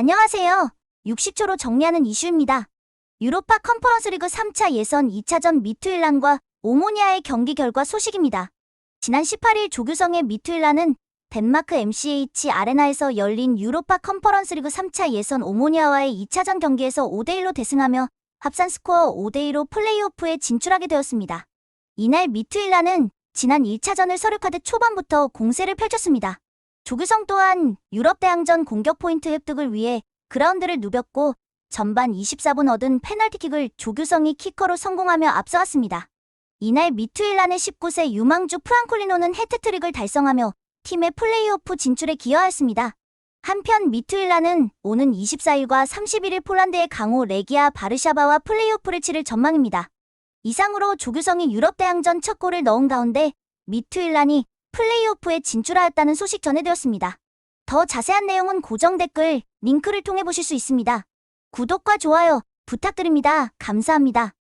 안녕하세요. 60초로 정리하는 이슈입니다. 유로파 컨퍼런스 리그 3차 예선 2차전 미투일란과 오모니아의 경기 결과 소식입니다. 지난 18일 조규성의 미투일란은 덴마크 MCH 아레나에서 열린 유로파 컨퍼런스 리그 3차 예선 오모니아와의 2차전 경기에서 5대1로 대승하며 합산 스코어 5대2로 플레이오프에 진출하게 되었습니다. 이날 미투일란은 지난 1차전을 서류카드 초반부터 공세를 펼쳤습니다. 조규성 또한 유럽 대항전 공격 포인트 획득을 위해 그라운드를 누볐고 전반 24분 얻은 페널티킥을 조규성이 키커로 성공하며 앞서갔습니다. 이날 미투일란의 19세 유망주 프랑콜리노는 해트트릭을 달성하며 팀의 플레이오프 진출에 기여하였습니다. 한편 미투일란은 오는 24일과 31일 폴란드의 강호 레기아 바르샤바와 플레이오프를 치를 전망입니다. 이상으로 조규성이 유럽 대항전 첫 골을 넣은 가운데 미투일란이 플레이오프에 진출하였다는 소식 전해되었습니다. 더 자세한 내용은 고정 댓글 링크를 통해 보실 수 있습니다. 구독과 좋아요 부탁드립니다. 감사합니다.